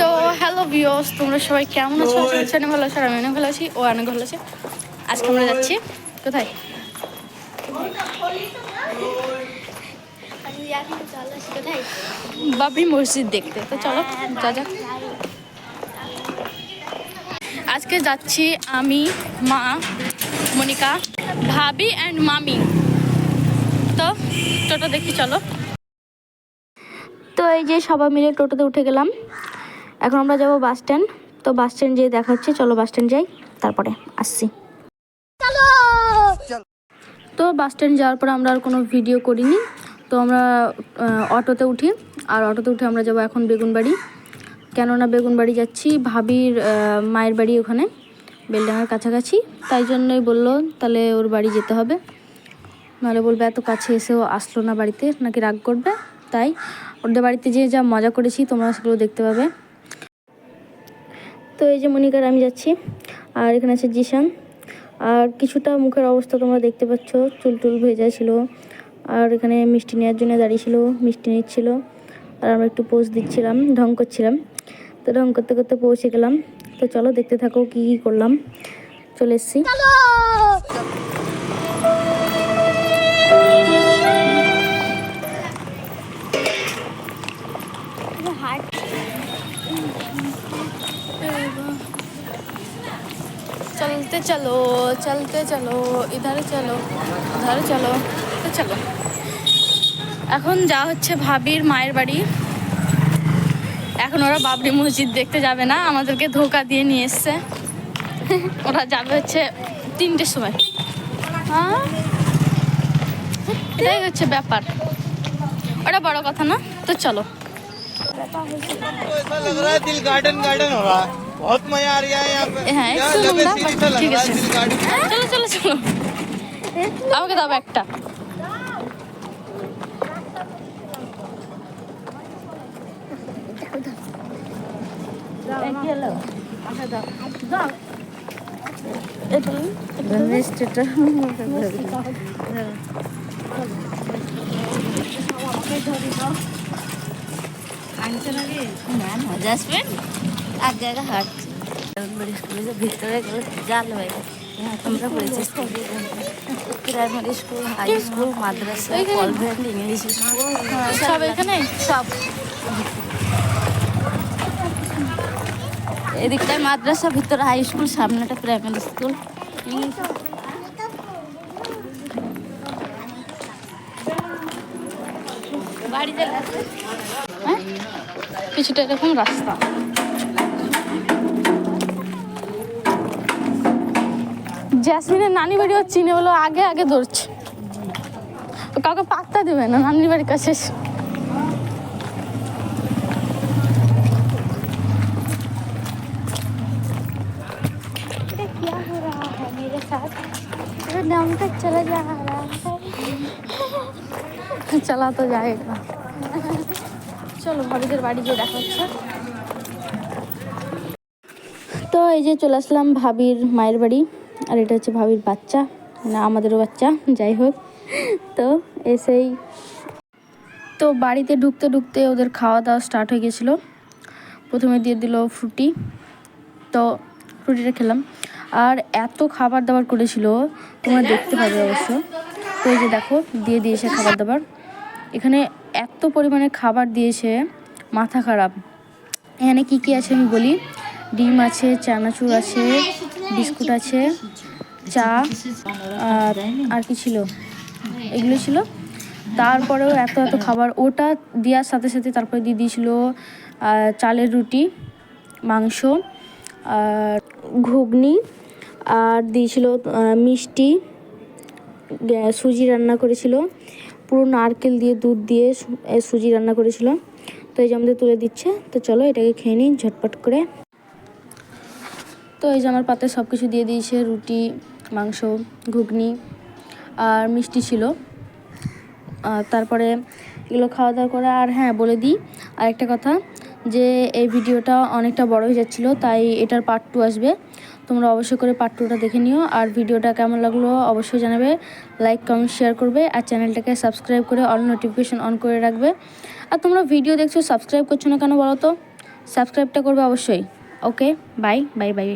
তো হ্যালো ভিওস তোমরা সবাই কেমন আছো? অনেক ভালো আছো আমি অনেক ভালো আছি ও অনেক ভালো আছে। আজকে আমরা যাচ্ছি। কোথায়? বাবরি মসজিদ দেখতে। তো চলো, যা যাক। আজকে যাচ্ছি আমি, মা, মনিকা, ভাবি অ্যান্ড মামি। তো, টোটো দেখি চলো। তো এই যে সবাই মিলে টোটোতে উঠে গেলাম। এখন আমরা যাব বাস স্ট্যান্ড। তো বাস স্ট্যান্ড যেয়ে দেখা হচ্ছে চলো বাস স্ট্যান্ড যাই। তারপরে আসছি। তো বাস স্ট্যান্ড যাওয়ার পর আমরা আর কোনো ভিডিও করিনি। তো আমরা অটোতে উঠি। আর অটোতে উঠে আমরা যাব এখন বেগুনবাড়ি। কেননা বেগুনবাড়ি যাচ্ছি ভাবির মায়ের বাড়ি ওখানে বেলডাঙার কাছাকাছি। তাই জন্যই বলল, তাহলে ওর বাড়ি যেতে হবে। নাহলে বলবে, এত কাছে এসেও আসলো না বাড়িতে, নাকি রাগ করবে? তাই ওদের বাড়িতে যেয়ে যা মজা করেছি, তোমরা সেগুলো দেখতে পাবে। তো এই যে মনিকার, আমি যাচ্ছি। আর এখানে আছে জিশান। আর কিছুটা মুখের অবস্থা তোমরা দেখতে পাচ্ছ। চুল টুল ভেজা ছিল। আর এখানে মিষ্টি নেওয়ার জন্য দাঁড়িয়েছিল মিষ্টি নিচ্ছিল। আর আমরা একটু পোজ দিচ্ছিলাম, ঢং করছিলাম। তো ঢং করতে করতে পৌঁছে গেলাম। তো চলো দেখতে থাকো কী কী করলাম। চলে এসেছি। चलते चलो चलते चलो इधर चलो उधर चलो তো চলো এখন যা হচ্ছে ভাবির মায়ের বাড়ি এখন ওরা বাবরি মসজিদ দেখতে যাবে না আমাদেরকে ধোকা দিয়ে নিয়ে এসছে ওরা যাবে হচ্ছে তিনটের সময় হ্যাঁ এটাই হচ্ছে ব্যাপার ওটা বড় কথা না তো চলো ऐसा लग रहा है दिल गार्डन गार्डन हो रहा है बहुत मजा आ रहा है यहाँ पे হ্যাঁ यहाँ একটু लगे নোংরা सीढ़ी but सा लग ঠিক रहा আছে है दिल गार्डन চলো চলো চলো আমাকে দাও একটা জাসমিন এক জায়গা হাট। স্কুলে ভিতরে গেলে জাল হয়ে আমরা পড়েছি প্রাইমারি স্কুল হাই স্কুল মাদ্রাসা ইংলিশ স্কুল সব এখানে? সব। এদিকটায় মাদ্রাসা ভিতরে হাই স্কুল সামনেটা প্রাইমারি স্কুল। হ্যাঁ? কিছুটা এরকম রাস্তা। জ্যাসমিনের নানি বাড়ি ওর চিনে হলো আগে আগে ধরছে। কাউকে পাত্তা দেবে না নানির বাড়ির কাছে হ্যাঁ, চলা তো যায় চলো ভাবিদের বাড়ি গিয়ে দেখা তো এই যে চলে আসলাম ভাবির মায়ের বাড়ি। আর এটা হচ্ছে ভাবির বাচ্চা, না, আমাদেরও বাচ্চা, যাই হোক। তো এসেই তো বাড়িতে ঢুকতে ঢুকতে ওদের খাওয়া দাওয়া স্টার্ট হয়ে গেছিল। প্রথমে দিয়ে দিল ফ্রুটি। তো ফ্রুটিটা খেলাম। আর এত খাবার দাবার করেছিল, তোমরা দেখতে পাবে অবশ্য। তো এই যে দেখো, দিয়ে দিয়েছে খাবার দাবার। এখানে এত পরিমাণে খাবার দিয়েছে, মাথা খারাপ। এখানে কি কি আছে আমি বলি? ডিম আছে, চানাচুর আছে বিস্কুট আছে, চা, আর আর কি ছিল? এগুলো ছিল। তারপরেও এত এত খাবার। ওটা দেওয়ার সাথে সাথে তারপরে দিয়ে দিয়েছিল চালের রুটি, মাংস, আর ঘুগনি, আর দিয়েছিল মিষ্টি সুজি রান্না করেছিল। পুরো নারকেল দিয়ে, দুধ দিয়ে সুজি রান্না করেছিল। তো এই যে আমাদের তুলে দিচ্ছে। তো চলো এটাকে খেয়ে নিই, ঝটপট করে। তো এই যে আমার পাতে সব কিছু দিয়ে দিয়েছে, রুটি, মাংস, ঘুগনি আর মিষ্টি ছিল। তারপরে এগুলো খাওয়া দাওয়া করে আর হ্যাঁ বলে দিই আর একটা কথা যে এই ভিডিওটা অনেকটা বড় হয়ে যাচ্ছিল, তাই এটার পার্ট টু আসবে। তোমরা অবশ্যই করে পার্ট টুটা দেখে নিও। আর ভিডিওটা কেমন লাগল অবশ্যই জানাবে। লাইক কমেন্ট শেয়ার করবে। আর চ্যানেলটাকে সাবস্ক্রাইব করে অল নোটিফিকেশন অন করে রাখবে। আর তোমরা ভিডিও দেখছ সাবস্ক্রাইব করছ না কেন বলো তো? সাবস্ক্রাইবটা করবে অবশ্যই। Okay bye bye bye